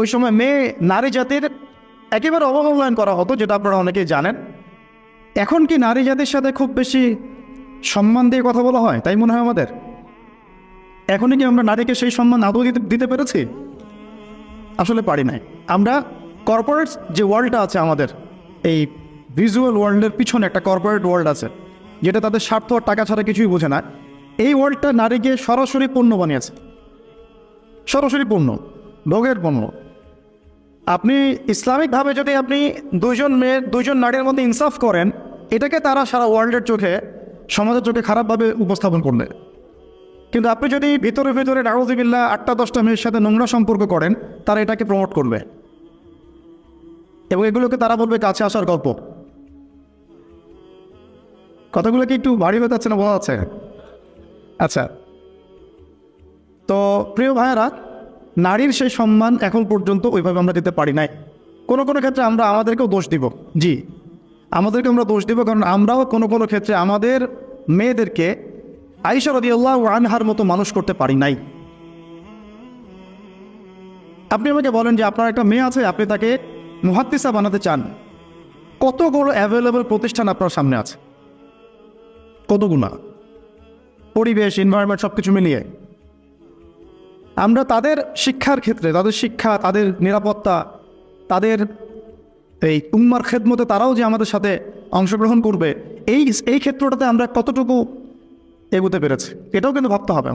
ওই সময় মেয়ে নারী জাতির একেবারে অবমূল্যায়ন করা হতো, যেটা আপনারা অনেকেই জানেন। এখন কি নারী জাতির সাথে খুব বেশি সম্মান দিয়ে কথা বলা হয়, তাই মনে হয় আমাদের? এখনই কি আমরা নারীকে সেই সম্মান আদৌ দিতে দিতে পেরেছি? আসলে পারি নাই। আমরা কর্পোরেট যে ওয়ার্ল্ডটা আছে আমাদের, এই ভিজুয়াল ওয়ার্ল্ডের পিছনে একটা কর্পোরেট ওয়ার্ল্ড আছে, যেটা তাদের স্বার্থ আর টাকা ছাড়া কিছুই বোঝে না। এই ওয়ার্ল্ডটা নারীকে সরাসরি পণ্য বানিয়েছে। সরাসরি পণ্য ভোগের পণ্য। আপনি ইসলামিকভাবে যদি আপনি দুইজন মেয়ের দুইজন নারীর মধ্যে ইনসাফ করেন, এটাকে তারা সারা ওয়ার্ল্ডের চোখে, সমাজের চোখে খারাপভাবে উপস্থাপন করবে কিন্তু আপনি যদি ভিতরে ভিতরে নারুজিবিল্লা আটটা দশটা মেয়ের সাথে নোংরা সম্পর্ক করেন, তারা এটাকে প্রমোট করবে। এবং এগুলোকে তারা বলবে কাছে আসার গল্প। কথাগুলো কি একটু ভারী হয়ে যাচ্ছে না বলা যাচ্ছে? আচ্ছা। তো প্রিয় ভাইয়েরা নারীর সেই সম্মান এখন পর্যন্ত ওইভাবে আমরা দিতে পারি নাই। কোনো কোনো ক্ষেত্রে আমরা আমাদেরকেও দোষ দিব। জি, আমাদেরকে আমরা দোষ দিব কারণ আমরাও কোনো কোনো ক্ষেত্রে আমাদের মেয়েদেরকে আইসা আল্লাহ আনহার মতো মানুষ করতে পারি নাই। আপনি আমাকে বলেন যে আপনার একটা মেয়ে আছে, আপনি তাকে মুহাদ্দিসা বানাতে চান। কতগুলো অ্যাভেলেবল প্রতিষ্ঠান আপনার সামনে আছে? কতগুলো পরিবেশ এনভায়রনমেন্ট সব কিছু মিলিয়ে। আমরা তাদের শিক্ষার ক্ষেত্রে, তাদের শিক্ষা, তাদের নিরাপত্তা, তাদের এই উম্মার খেদমতে তারাও যে আমাদের সাথে অংশগ্রহণ করবে, এই এই ক্ষেত্রটাতে আমরা কতটুকু এগোতে পেরেছি, এটাও কিন্তু ভাবতে হবে।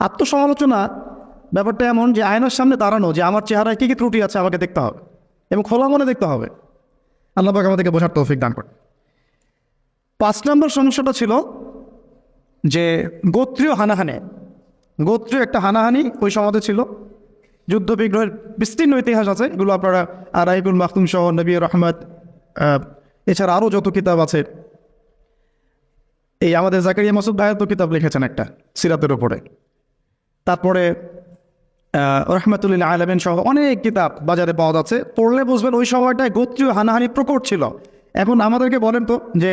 আত্মসমালোচনা ব্যাপারটা এমন যে আয়নার সামনে দাঁড়ানো, যে আমার চেহারায় কী কী ত্রুটি আছে আমাকে দেখতে হবে এবং খোলা মনে দেখতে হবে। আল্লাহ পাক আমাদেরকে বোঝার তৌফিক দান করে পাঁচ নম্বর সমস্যাটা ছিল যে গোত্রীয় হানাহানে। গোত্রীয় একটা হানাহানি ওই সমাজে ছিল। যুদ্ধ বিগ্রহের বিস্তীর্ণ ইতিহাস আছে, এগুলো আপনারা রাইবুল মাহতুম সহ নবী রহমদ এছাড়া আরও যত কিতাব আছে। এই আমাদের জাকারিয়া মাসুদ ভাইয়ের তো কিতাব লিখেছেন একটা, সিরাতের ওপরে তারপরে রহমতুল্লাহ আলমেন সহ অনেক কিতাব বাজারে পাওয়া যাচ্ছে। পড়লে বুঝবেন ওই সময়টায় গোত্রীয় হানাহানি প্রকট ছিল। এখন আমাদেরকে বলেন তো যে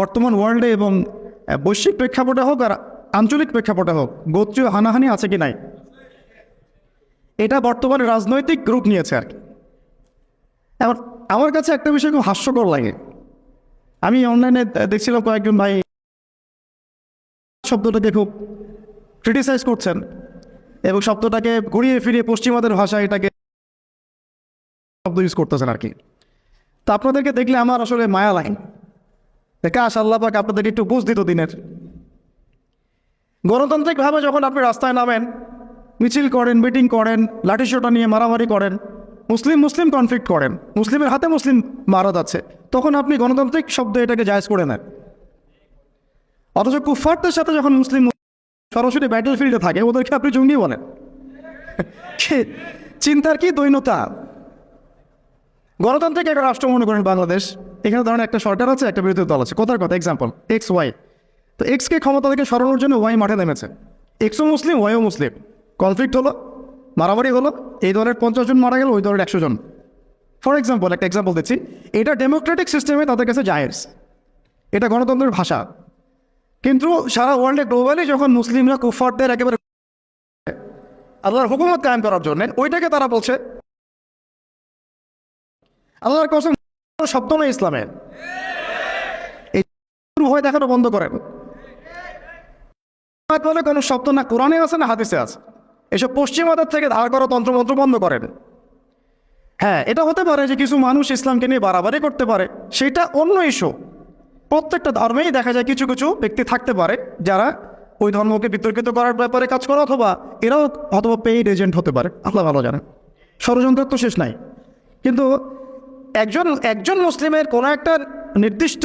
বর্তমান ওয়ার্ল্ডে এবং বৈশ্বিক প্রেক্ষাপটে হোক আর আঞ্চলিক প্রেক্ষাপটে হোক, গোত্রীয় হানাহানি আছে কি নাই? এটা বর্তমানে রাজনৈতিক রূপ নিয়েছে আর কি। আমার কাছে একটা বিষয় খুব হাস্যকর লাগে। আমি অনলাইনে দেখছিলাম কয়েকজন ভাই শব্দটাকে খুব ক্রিটিসাইজ করছেন এবং শব্দটাকে ঘুরিয়ে ফিরিয়ে পশ্চিমাদের ভাষায় এটাকে শব্দ ইউজ করতেছেন আর কি। তা আপনাদেরকে দেখলে আমার আসলে মায়া লাগে। কাশ, আল্লাহ পাক আপনাদেরকে একটু বুঝ দিত দিনের। গণতান্ত্রিকভাবে যখন আপনি রাস্তায় নামেন, মিছিল করেন, মিটিং করেন, লাঠিসোটা নিয়ে মারামারি করেন, মুসলিম মুসলিম কনফ্লিক্ট করেন, মুসলিমের হাতে মুসলিম মারা যাচ্ছে তখন আপনি গণতান্ত্রিক শব্দ এটাকে জায়জ করে নেন। অথচ কুফারদের সাথে যখন মুসলিম সরাসরি ব্যাটেল ফিল্ডে থাকে, ওদেরকে আপনি জঙ্গি বলেন। চিন্তার কি দৈনতা গণতান্ত্রিক একটা রাষ্ট্র মনে করেন বাংলাদেশ। এখানে ধরেন একটা সরকার আছে, একটা বিরোধী দল আছে। কোথার কথা এক্সাম্পল এক্স ওয়াই তো এক্সকে ক্ষমতা থেকে সরানোর জন্য ওয়াই মাঠে নেমেছে। এক্সও মুসলিম ওয়াইও মুসলিম। কনফ্লিক্ট হলো, মারামারি হলো, এই দলের পঞ্চাশ জন মারা গেল, ওই দলের একশো জন। ফর এক্সাম্পল একটা এক্সাম্পল দিচ্ছি। এটা ডেমোক্রেটিক সিস্টেমে তাদের কাছে জায়েজ। এটা গণতন্ত্রের ভাষা। কিন্তু সারা ওয়ার্ল্ডে গ্লোবালি যখন মুসলিমরা কুফারদের একেবারে আল্লাহর হুকুমত কায়েম করার জন্য, ওইটাকে তারা বলছে আল্লাহর কসম শব্দ নয় ইসলামে এই ভয় দেখানো বন্ধ করেন। বলে কোনো শব্দ না, কোরআনে আছে না হাদিসে আছে? এসব পশ্চিমাদের থেকে ধার করা তন্ত্রমন্ত্র বন্ধ করেন। হ্যাঁ এটা হতে পারে যে কিছু মানুষ ইসলামকে নিয়ে বাড়াবাড়ি করতে পারে, সেটা অন্য ইস্যু। প্রত্যেকটা ধর্মেই দেখা যায় কিছু কিছু ব্যক্তি থাকতে পারে যারা ওই ধর্মকে বিতর্কিত করার ব্যাপারে কাজ করে, অথবা এরাও অথবা পেইড এজেন্ট হতে পারে। আল্লাহ ভালো জানেন। ষড়যন্ত্রের তো শেষ নাই। কিন্তু একজন একজন মুসলিমের কোনো একটা নির্দিষ্ট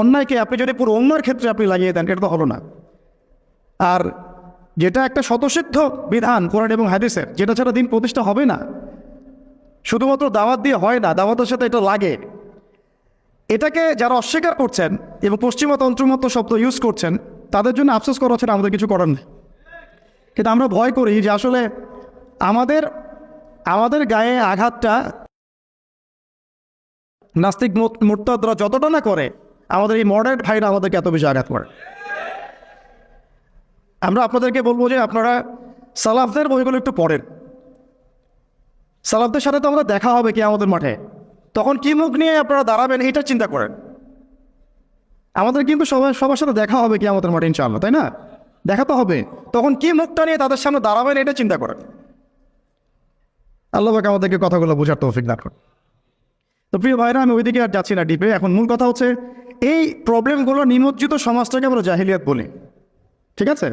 অন্যায়কে আপনি যদি পুরো অন্যার ক্ষেত্রে আপনি লাগিয়ে দেন, এটা তো হলো না। আর যেটা একটা শতসিদ্ধ বিধান কোরআন এবং হাদিসের, যেটা ছাড়া দিন প্রতিষ্ঠা হবে না। শুধুমাত্র দাওয়াত দিয়ে হয় না, দাওয়াতের সাথে এটা লাগে। এটাকে যারা অস্বীকার করছেন এবং পশ্চিমা তন্ত্রমত শব্দ ইউজ করছেন, তাদের জন্য আফসোস করা হচ্ছে আমাদের কিছু করার নেই। কিন্তু আমরা ভয় করি যে আসলে আমাদের আমাদের গায়ে আঘাতটা নাস্তিক মোর্তাদরা যতটা না করে, আমাদের এই মডার্ন ভাইরা আমাদেরকে এত বেশি আঘাত করে। আমরা আপনাদেরকে বলব যে আপনারা সালাফদের বইগুলো একটু পড়েন। সালাফদের সাথে তো আমাদের দেখা হবে কি আমাদের মাঠে। তখন কি মুখ নিয়ে আপনারা দাঁড়াবেন এটা চিন্তা করেন। আমাদের কিন্তু সবাই সবার সাথে দেখা হবে কি আমাদের মাঠে ইনশাআল্লাহ, তাই না? দেখা তো হবে। তখন কি মুখটা নিয়ে তাদের সামনে দাঁড়াবেন এটা চিন্তা করেন। আল্লাহ পাক আমাদেরকে কথাগুলো বোঝার তৌফিক দান করেন। তো প্রিয় ভাইরা, আমি ওইদিকে আর যাচ্ছি না ডিপে এখন মূল কথা হচ্ছে, এই প্রবলেমগুলো নিমজ্জিত সমাজটাকে আমরা জাহিলিয়াত বলি। ঠিক আছে?